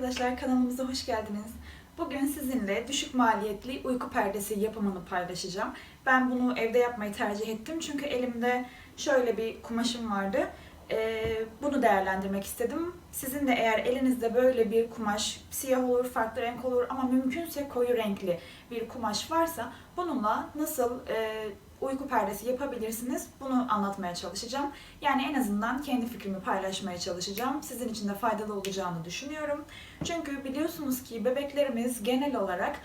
arkadaşlar kanalımıza hoş geldiniz. Bugün sizinle düşük maliyetli uyku perdesi yapımını paylaşacağım. Ben bunu evde yapmayı tercih ettim çünkü elimde şöyle bir kumaşım vardı. Ee, bunu değerlendirmek istedim. Sizin de eğer elinizde böyle bir kumaş, siyah olur, farklı renk olur ama mümkünse koyu renkli bir kumaş varsa bununla nasıl e, uyku perdesi yapabilirsiniz bunu anlatmaya çalışacağım. Yani en azından kendi fikrimi paylaşmaya çalışacağım. Sizin için de faydalı olacağını düşünüyorum. Çünkü biliyorsunuz ki bebeklerimiz genel olarak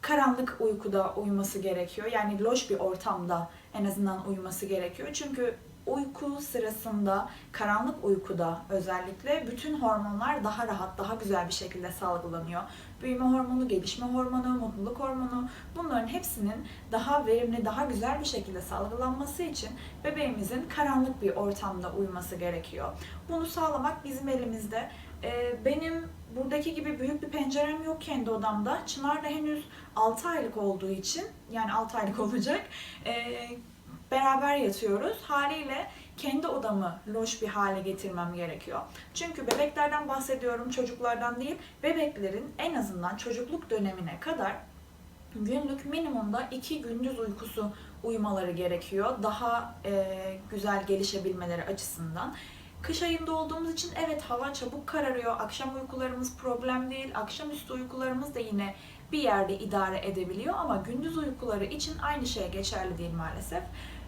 karanlık uykuda uyuması gerekiyor. Yani loş bir ortamda en azından uyuması gerekiyor. Çünkü uyku sırasında, karanlık uykuda özellikle bütün hormonlar daha rahat, daha güzel bir şekilde salgılanıyor. Büyüme hormonu, gelişme hormonu, mutluluk hormonu bunların hepsinin daha verimli, daha güzel bir şekilde salgılanması için bebeğimizin karanlık bir ortamda uyuması gerekiyor. Bunu sağlamak bizim elimizde. Ee, benim buradaki gibi büyük bir pencerem yok kendi odamda. Çınar da henüz 6 aylık olduğu için, yani 6 aylık olacak, ee, beraber yatıyoruz. Haliyle kendi odamı loş bir hale getirmem gerekiyor. Çünkü bebeklerden bahsediyorum, çocuklardan değil. Bebeklerin en azından çocukluk dönemine kadar günlük minimumda iki gündüz uykusu uyumaları gerekiyor. Daha e, güzel gelişebilmeleri açısından. Kış ayında olduğumuz için evet hava çabuk kararıyor. Akşam uykularımız problem değil. Akşamüstü uykularımız da yine bir yerde idare edebiliyor ama gündüz uykuları için aynı şey geçerli değil maalesef.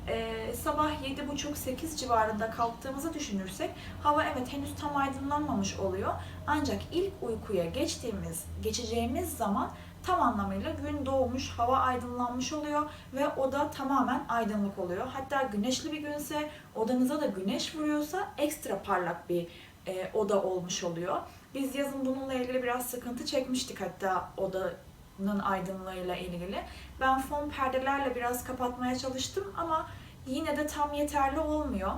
Ee, sabah 7.30-8 civarında kalktığımızı düşünürsek hava evet henüz tam aydınlanmamış oluyor. Ancak ilk uykuya geçtiğimiz, geçeceğimiz zaman tam anlamıyla gün doğmuş, hava aydınlanmış oluyor ve oda tamamen aydınlık oluyor. Hatta güneşli bir günse, odanıza da güneş vuruyorsa ekstra parlak bir e, oda olmuş oluyor. Biz yazın bununla ilgili biraz sıkıntı çekmiştik hatta odanın aydınlığıyla ilgili. Ben fon perdelerle biraz kapatmaya çalıştım ama yine de tam yeterli olmuyor.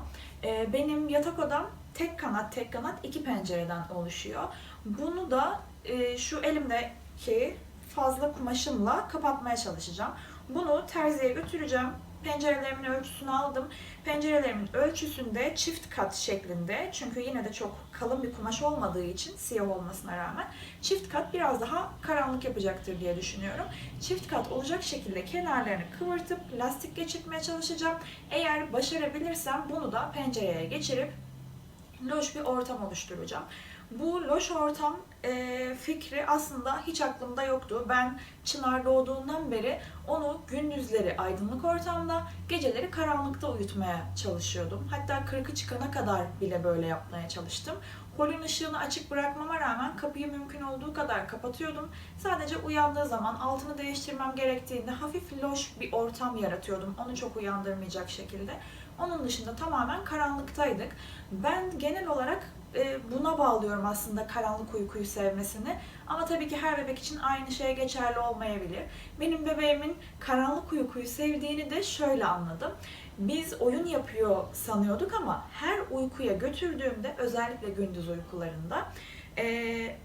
E, benim yatak odam tek kanat tek kanat iki pencereden oluşuyor. Bunu da e, şu elimdeki fazla kumaşımla kapatmaya çalışacağım. Bunu terziye götüreceğim. Pencerelerimin ölçüsünü aldım. Pencerelerimin ölçüsünde çift kat şeklinde çünkü yine de çok kalın bir kumaş olmadığı için siyah olmasına rağmen çift kat biraz daha karanlık yapacaktır diye düşünüyorum. Çift kat olacak şekilde kenarlarını kıvırtıp lastik geçirmeye çalışacağım. Eğer başarabilirsem bunu da pencereye geçirip loş bir ortam oluşturacağım. Bu loş ortam e, fikri aslında hiç aklımda yoktu. Ben Çınar doğduğundan beri onu gündüzleri aydınlık ortamda, geceleri karanlıkta uyutmaya çalışıyordum. Hatta kırkı çıkana kadar bile böyle yapmaya çalıştım. Holün ışığını açık bırakmama rağmen kapıyı mümkün olduğu kadar kapatıyordum. Sadece uyandığı zaman altını değiştirmem gerektiğinde hafif loş bir ortam yaratıyordum. Onu çok uyandırmayacak şekilde. Onun dışında tamamen karanlıktaydık. Ben genel olarak e, buna bağlıyorum aslında karanlık uykuyu sevmesini. Ama tabii ki her bebek için aynı şey geçerli olmayabilir. Benim bebeğimin karanlık uykuyu sevdiğini de şöyle anladım. Biz oyun yapıyor sanıyorduk ama her uykuya götürdüğümde özellikle gündüz uykularında e,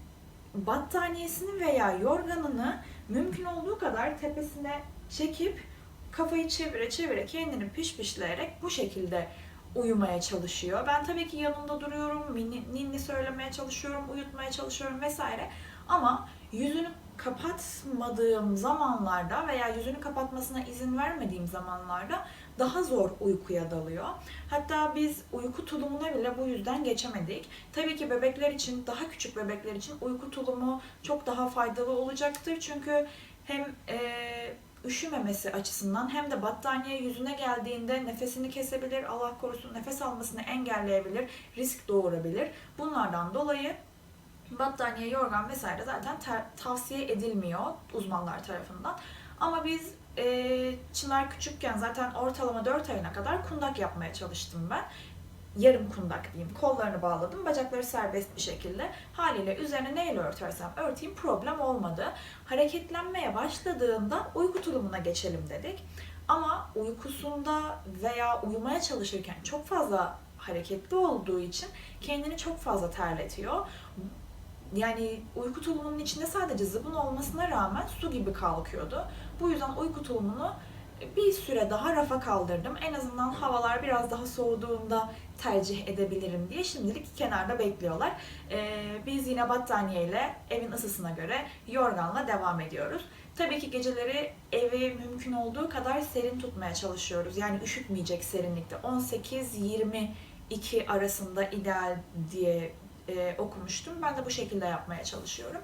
battaniyesini veya yorganını mümkün olduğu kadar tepesine çekip kafayı çevire çevire kendini pişpişleyerek bu şekilde uyumaya çalışıyor. Ben tabii ki yanında duruyorum, ninni, söylemeye çalışıyorum, uyutmaya çalışıyorum vesaire. Ama yüzünü kapatmadığım zamanlarda veya yüzünü kapatmasına izin vermediğim zamanlarda daha zor uykuya dalıyor. Hatta biz uyku tulumuna bile bu yüzden geçemedik. Tabii ki bebekler için, daha küçük bebekler için uyku tulumu çok daha faydalı olacaktır. Çünkü hem e, üşümemesi açısından hem de battaniye yüzüne geldiğinde nefesini kesebilir, Allah korusun nefes almasını engelleyebilir, risk doğurabilir. Bunlardan dolayı battaniye, yorgan vesaire zaten tavsiye edilmiyor uzmanlar tarafından. Ama biz e, Çınar küçükken zaten ortalama 4 ayına kadar kundak yapmaya çalıştım ben yarım kundak diyeyim. Kollarını bağladım. Bacakları serbest bir şekilde. Haliyle üzerine neyle örtersem örteyim problem olmadı. Hareketlenmeye başladığında uyku tulumuna geçelim dedik. Ama uykusunda veya uyumaya çalışırken çok fazla hareketli olduğu için kendini çok fazla terletiyor. Yani uyku tulumunun içinde sadece zıbın olmasına rağmen su gibi kalkıyordu. Bu yüzden uyku tulumunu bir süre daha rafa kaldırdım. En azından havalar biraz daha soğuduğunda tercih edebilirim diye şimdilik kenarda bekliyorlar. Ee, biz yine battaniyeyle evin ısısına göre yorganla devam ediyoruz. Tabii ki geceleri evi mümkün olduğu kadar serin tutmaya çalışıyoruz. Yani üşütmeyecek serinlikte. 18-22 arasında ideal diye e, okumuştum. Ben de bu şekilde yapmaya çalışıyorum.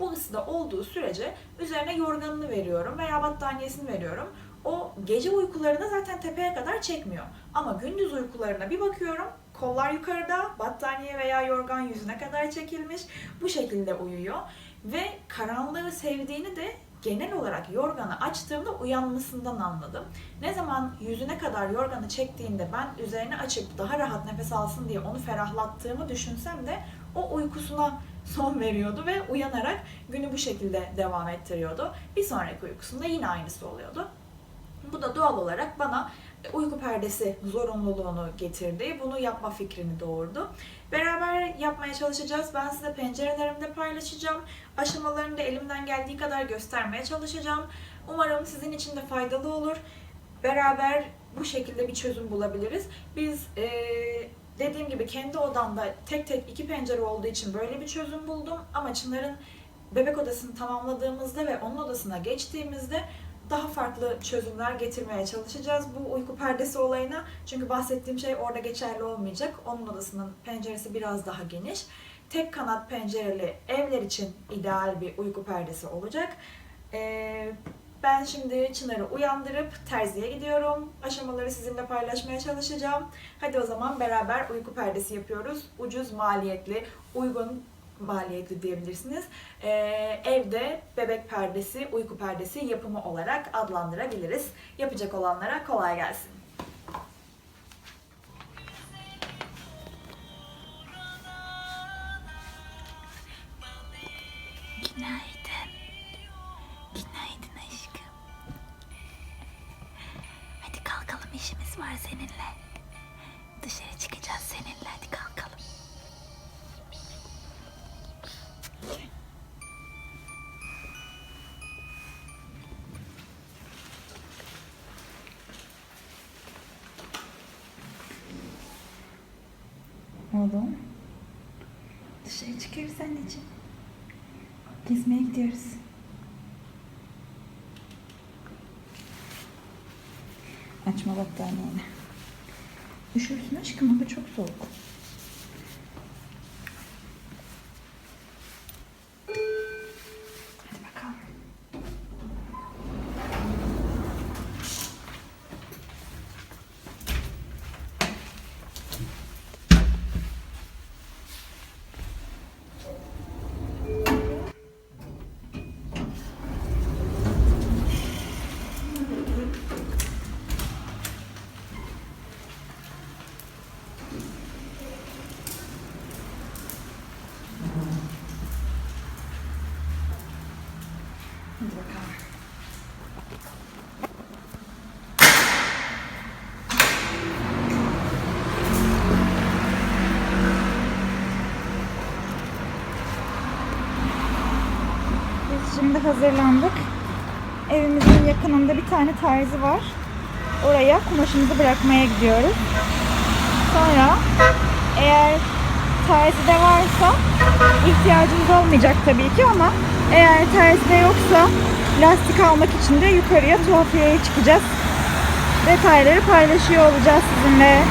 Bu ısıda olduğu sürece üzerine yorganını veriyorum veya battaniyesini veriyorum. O gece uykularını zaten tepeye kadar çekmiyor. Ama gündüz uykularına bir bakıyorum. Kollar yukarıda, battaniye veya yorgan yüzüne kadar çekilmiş. Bu şekilde uyuyor. Ve karanlığı sevdiğini de genel olarak yorganı açtığımda uyanmasından anladım. Ne zaman yüzüne kadar yorganı çektiğinde ben üzerine açıp daha rahat nefes alsın diye onu ferahlattığımı düşünsem de o uykusuna son veriyordu ve uyanarak günü bu şekilde devam ettiriyordu. Bir sonraki uykusunda yine aynısı oluyordu. Bu da doğal olarak bana uyku perdesi zorunluluğunu getirdi. Bunu yapma fikrini doğurdu. Beraber yapmaya çalışacağız. Ben size pencerelerimde paylaşacağım. Aşamalarını da elimden geldiği kadar göstermeye çalışacağım. Umarım sizin için de faydalı olur. Beraber bu şekilde bir çözüm bulabiliriz. Biz eee, dediğim gibi kendi odamda tek tek iki pencere olduğu için böyle bir çözüm buldum. Ama Çınar'ın bebek odasını tamamladığımızda ve onun odasına geçtiğimizde daha farklı çözümler getirmeye çalışacağız bu uyku perdesi olayına. Çünkü bahsettiğim şey orada geçerli olmayacak. Onun odasının penceresi biraz daha geniş. Tek kanat pencereli evler için ideal bir uyku perdesi olacak. Ee, ben şimdi Çınar'ı uyandırıp terziye gidiyorum. Aşamaları sizinle paylaşmaya çalışacağım. Hadi o zaman beraber uyku perdesi yapıyoruz. Ucuz, maliyetli, uygun maliyetli diyebilirsiniz. Ee, evde bebek perdesi, uyku perdesi yapımı olarak adlandırabiliriz. Yapacak olanlara kolay gelsin. Oğlum. Dışarı çıkıyoruz anneciğim. Gezmeye gidiyoruz. Açma battaniyeni. Üşürsün aşkım hava çok soğuk. Biz şimdi hazırlandık. Evimizin yakınında bir tane terzi var. Oraya kumaşımızı bırakmaya gidiyoruz. Sonra eğer terzide varsa ihtiyacımız olmayacak tabii ki ama eğer terzide yoksa lastik almak için de yukarıya tuhafiyeye çıkacağız. Detayları paylaşıyor olacağız sizinle.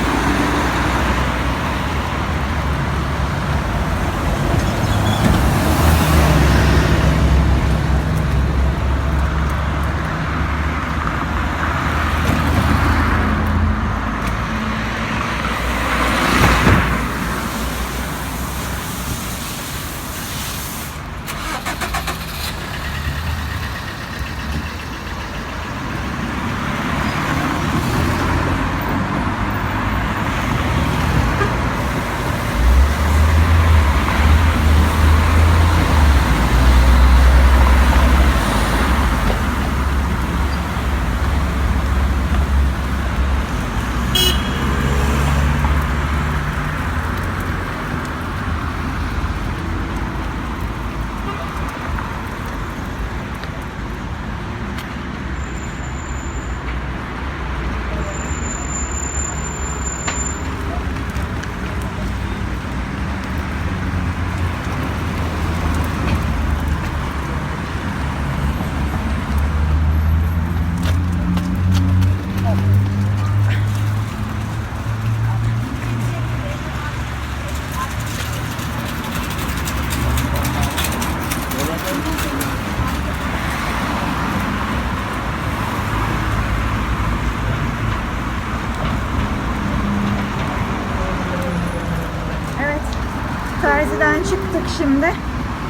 Çıktık şimdi.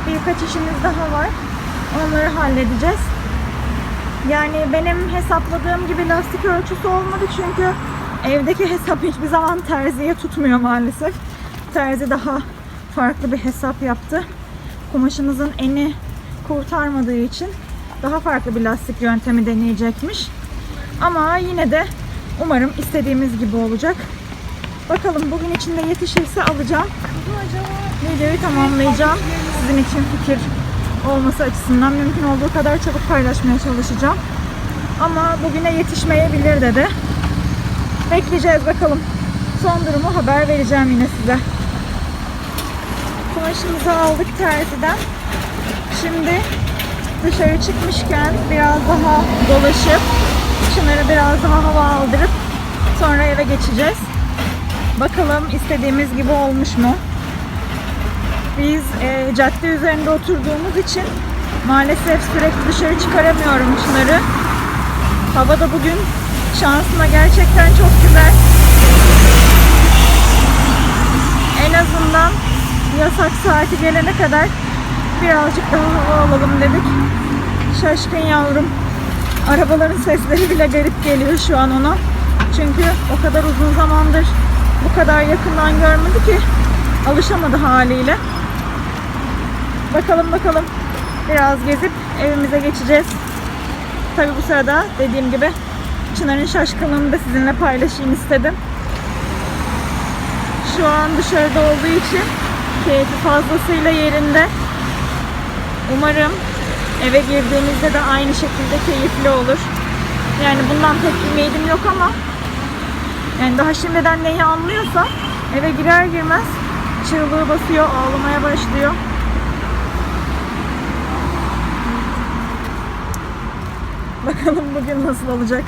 Birkaç işimiz daha var. Onları halledeceğiz. Yani benim hesapladığım gibi lastik ölçüsü olmadı çünkü evdeki hesap hiçbir zaman terziye tutmuyor maalesef. Terzi daha farklı bir hesap yaptı. Kumaşımızın eni kurtarmadığı için daha farklı bir lastik yöntemi deneyecekmiş. Ama yine de umarım istediğimiz gibi olacak. Bakalım bugün içinde yetişirse alacağım. Videoyu tamamlayacağım. Sizin için fikir olması açısından mümkün olduğu kadar çabuk paylaşmaya çalışacağım. Ama bugüne yetişmeyebilir dedi. Bekleyeceğiz bakalım. Son durumu haber vereceğim yine size. Kumaşımızı aldık terziden. Şimdi dışarı çıkmışken biraz daha dolaşıp Çınar'ı biraz daha hava aldırıp sonra eve geçeceğiz. Bakalım istediğimiz gibi olmuş mu? Biz e, cadde üzerinde oturduğumuz için maalesef sürekli dışarı çıkaramıyorum Çınar'ı. Hava da bugün şansıma gerçekten çok güzel. En azından yasak saati gelene kadar birazcık daha hava alalım dedik. Şaşkın yavrum. Arabaların sesleri bile garip geliyor şu an ona. Çünkü o kadar uzun zamandır bu kadar yakından görmedi ki alışamadı haliyle. Bakalım bakalım. Biraz gezip evimize geçeceğiz. Tabi bu sırada dediğim gibi Çınar'ın şaşkınlığını da sizinle paylaşayım istedim. Şu an dışarıda olduğu için keyfi fazlasıyla yerinde. Umarım eve girdiğimizde de aynı şekilde keyifli olur. Yani bundan pek ümidim yok ama yani daha şimdiden neyi anlıyorsa eve girer girmez çığlığı basıyor, ağlamaya başlıyor. Bakalım bugün nasıl olacak.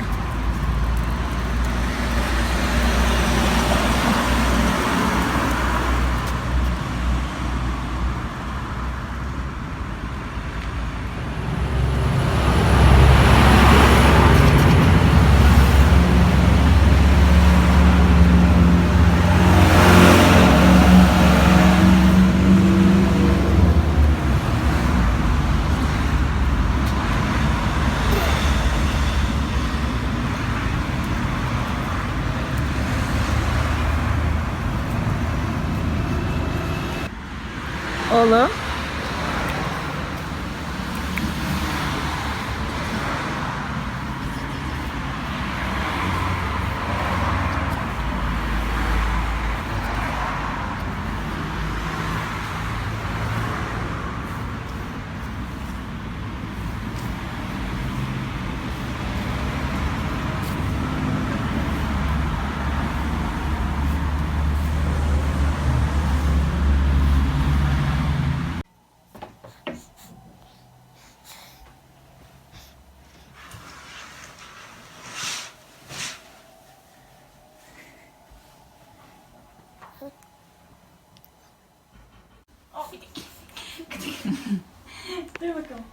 Dur bakalım.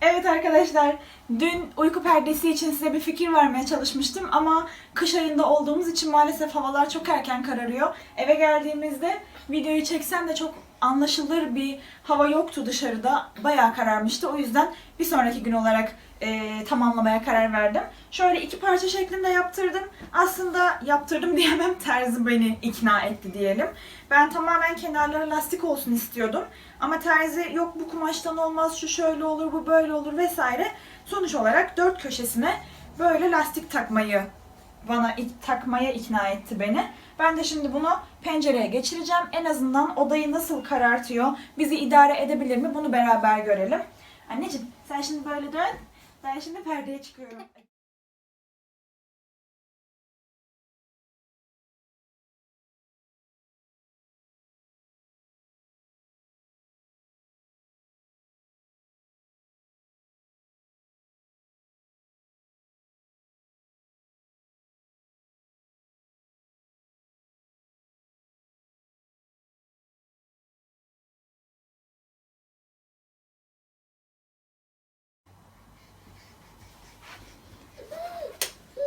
Evet arkadaşlar, dün uyku perdesi için size bir fikir vermeye çalışmıştım ama kış ayında olduğumuz için maalesef havalar çok erken kararıyor. Eve geldiğimizde videoyu çeksem de çok anlaşılır bir hava yoktu dışarıda. Bayağı kararmıştı. O yüzden bir sonraki gün olarak e, tamamlamaya karar verdim. Şöyle iki parça şeklinde yaptırdım. Aslında yaptırdım diyemem, terzi beni ikna etti diyelim. Ben tamamen kenarları lastik olsun istiyordum. Ama terzi yok bu kumaştan olmaz, şu şöyle olur, bu böyle olur vesaire. Sonuç olarak dört köşesine böyle lastik takmayı bana takmaya ikna etti beni. Ben de şimdi bunu pencereye geçireceğim. En azından odayı nasıl karartıyor, bizi idare edebilir mi bunu beraber görelim. Anneciğim sen şimdi böyle dön. Ben şimdi perdeye çıkıyorum.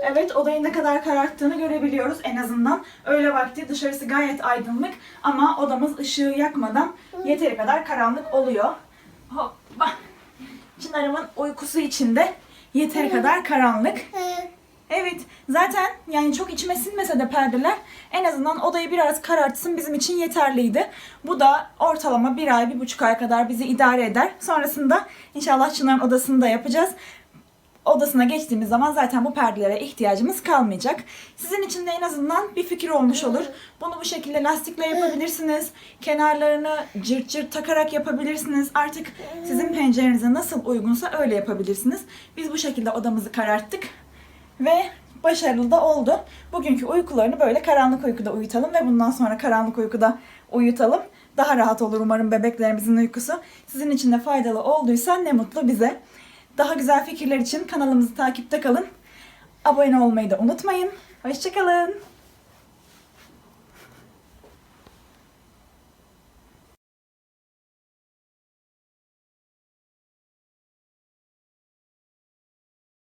Evet odayı ne kadar kararttığını görebiliyoruz en azından. Öğle vakti dışarısı gayet aydınlık ama odamız ışığı yakmadan yeteri kadar karanlık oluyor. Hoppa. Çınar'ımın uykusu içinde yeteri kadar karanlık. Evet zaten yani çok içime sinmese de perdeler en azından odayı biraz karartsın bizim için yeterliydi. Bu da ortalama bir ay, bir buçuk ay kadar bizi idare eder. Sonrasında inşallah Çınar'ın odasını da yapacağız. Odasına geçtiğimiz zaman zaten bu perdelere ihtiyacımız kalmayacak. Sizin için de en azından bir fikir olmuş olur. Bunu bu şekilde lastikle yapabilirsiniz. Kenarlarını cırt cırt takarak yapabilirsiniz. Artık sizin pencerenize nasıl uygunsa öyle yapabilirsiniz. Biz bu şekilde odamızı kararttık ve başarılı da oldu. Bugünkü uykularını böyle karanlık uykuda uyutalım ve bundan sonra karanlık uykuda uyutalım. Daha rahat olur umarım bebeklerimizin uykusu. Sizin için de faydalı olduysa ne mutlu bize. Daha güzel fikirler için kanalımızı takipte kalın. Abone olmayı da unutmayın. Hoşçakalın.